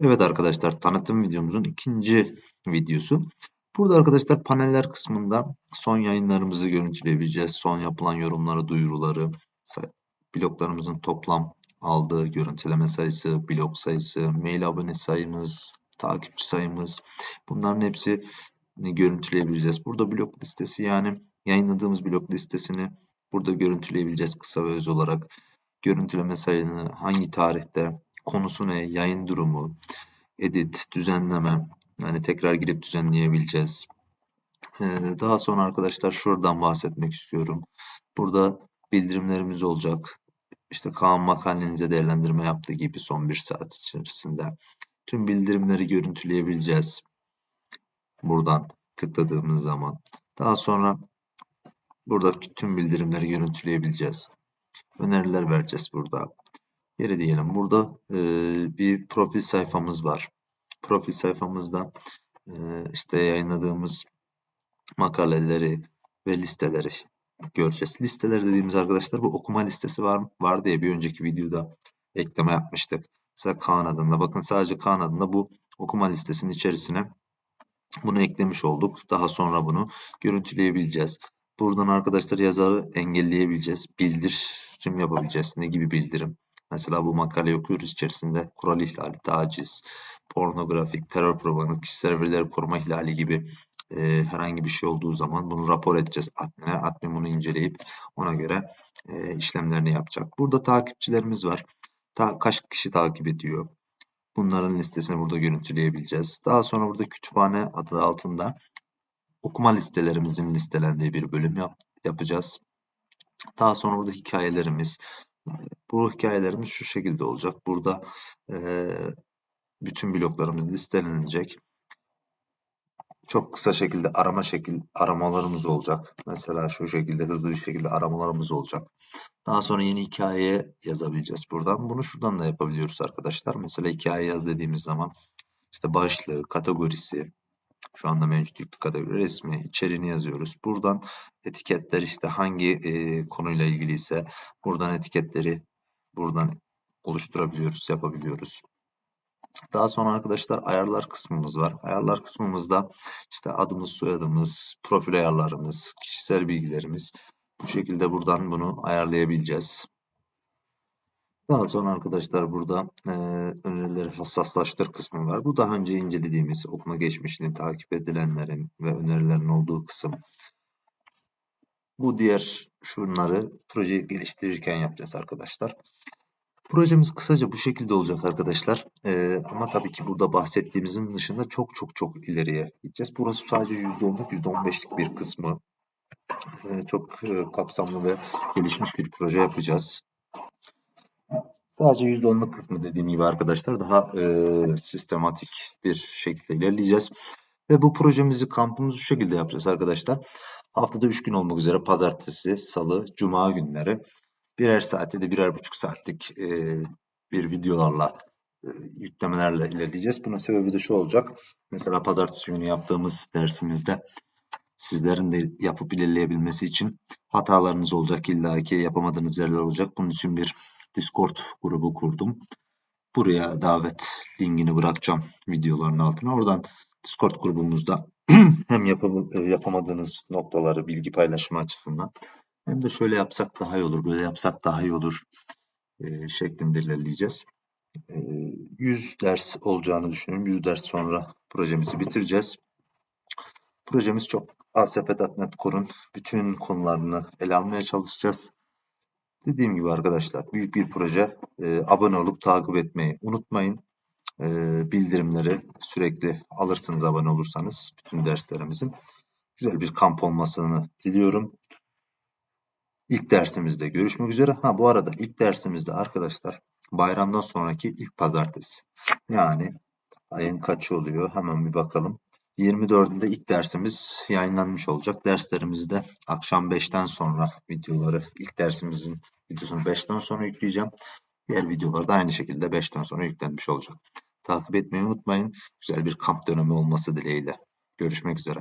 Evet arkadaşlar tanıtım videomuzun ikinci videosu. Burada arkadaşlar paneller kısmında son yayınlarımızı görüntüleyebileceğiz. Son yapılan yorumları, duyuruları, bloklarımızın toplam aldığı görüntüleme sayısı, blok sayısı, mail abone sayımız, takipçi sayımız bunların hepsini görüntüleyebileceğiz. Burada blok listesi yani yayınladığımız blok listesini burada görüntüleyebileceğiz kısa ve öz olarak. Görüntüleme sayını hangi tarihte, konusu ne, yayın durumu, edit, düzenleme, yani tekrar girip düzenleyebileceğiz. Ee, daha sonra arkadaşlar şuradan bahsetmek istiyorum. Burada bildirimlerimiz olacak. İşte Kaan makalenize değerlendirme yaptığı gibi son bir saat içerisinde. Tüm bildirimleri görüntüleyebileceğiz. Buradan tıkladığımız zaman. Daha sonra burada tüm bildirimleri görüntüleyebileceğiz. Öneriler vereceğiz burada. Geri diyelim. Burada e, bir profil sayfamız var. Profil sayfamızda e, işte yayınladığımız makaleleri ve listeleri göreceğiz. Listeler dediğimiz arkadaşlar bu okuma listesi var, var diye bir önceki videoda ekleme yapmıştık. Mesela Kaan adında. Bakın sadece Kaan adında bu okuma listesinin içerisine bunu eklemiş olduk. Daha sonra bunu görüntüleyebileceğiz. Buradan arkadaşlar yazarı engelleyebileceğiz. Bildirim yapabileceğiz. Ne gibi bildirim? Mesela bu makale okuyoruz içerisinde kural ihlali, taciz, pornografik, terör propaganda, kişisel verileri koruma ihlali gibi e, herhangi bir şey olduğu zaman bunu rapor edeceğiz admin'e. Admin bunu inceleyip ona göre e, işlemlerini yapacak. Burada takipçilerimiz var. Ta, kaç kişi takip ediyor? Bunların listesini burada görüntüleyebileceğiz. Daha sonra burada kütüphane adı altında okuma listelerimizin listelendiği bir bölüm yap, yapacağız. Daha sonra burada hikayelerimiz, bu hikayelerimiz şu şekilde olacak. Burada e, bütün bloklarımız listelenecek. Çok kısa şekilde arama şekil aramalarımız olacak. Mesela şu şekilde hızlı bir şekilde aramalarımız olacak. Daha sonra yeni hikaye yazabileceğiz buradan. Bunu şuradan da yapabiliyoruz arkadaşlar. Mesela hikaye yaz dediğimiz zaman işte başlığı, kategorisi, şu anda mevcut yüklü kategori resmi içeriğini yazıyoruz. Buradan etiketler işte hangi e, konuyla ilgiliyse buradan etiketleri buradan oluşturabiliyoruz, yapabiliyoruz. Daha sonra arkadaşlar ayarlar kısmımız var. Ayarlar kısmımızda işte adımız, soyadımız, profil ayarlarımız, kişisel bilgilerimiz bu şekilde buradan bunu ayarlayabileceğiz. Daha sonra arkadaşlar burada e, önerileri hassaslaştır kısmı var. Bu daha önce incelediğimiz okuma geçmişini takip edilenlerin ve önerilerin olduğu kısım. Bu diğer şunları projeyi geliştirirken yapacağız arkadaşlar. Projemiz kısaca bu şekilde olacak arkadaşlar. Ee, ama tabii ki burada bahsettiğimizin dışında çok çok çok ileriye gideceğiz. Burası sadece %10'luk %15'lik bir kısmı. Ee, çok e, kapsamlı ve gelişmiş bir proje yapacağız. Sadece %10'luk kısmı dediğim gibi arkadaşlar daha e, sistematik bir şekilde ilerleyeceğiz. Ve bu projemizi kampımızı şu şekilde yapacağız arkadaşlar. Haftada 3 gün olmak üzere pazartesi, salı, cuma günleri birer saatte de birer buçuk saatlik e, bir videolarla e, yüklemelerle ilerleyeceğiz. Bunun sebebi de şu olacak. Mesela pazartesi günü yaptığımız dersimizde sizlerin de yapıp ilerleyebilmesi için hatalarınız olacak. İlla ki yapamadığınız yerler olacak. Bunun için bir Discord grubu kurdum. Buraya davet linkini bırakacağım videoların altına. Oradan Discord grubumuzda hem e, yapamadığınız noktaları bilgi paylaşımı açısından hem de şöyle yapsak daha iyi olur, böyle yapsak daha iyi olur e, şeklinde ilerleyeceğiz. E, 100 ders olacağını düşünüyorum. 100 ders sonra projemizi bitireceğiz. Projemiz çok ASP.NET Core'un bütün konularını ele almaya çalışacağız. Dediğim gibi arkadaşlar büyük bir proje. E, abone olup takip etmeyi unutmayın. E, bildirimleri sürekli alırsınız abone olursanız bütün derslerimizin. Güzel bir kamp olmasını diliyorum. İlk dersimizde görüşmek üzere. Ha bu arada ilk dersimizde arkadaşlar bayramdan sonraki ilk pazartesi. Yani ayın kaçı oluyor? Hemen bir bakalım. 24'ünde ilk dersimiz yayınlanmış olacak. Derslerimizde akşam 5'ten sonra videoları ilk dersimizin videosunu 5'ten sonra yükleyeceğim. Diğer videolar da aynı şekilde 5'ten sonra yüklenmiş olacak. Takip etmeyi unutmayın. Güzel bir kamp dönemi olması dileğiyle. Görüşmek üzere.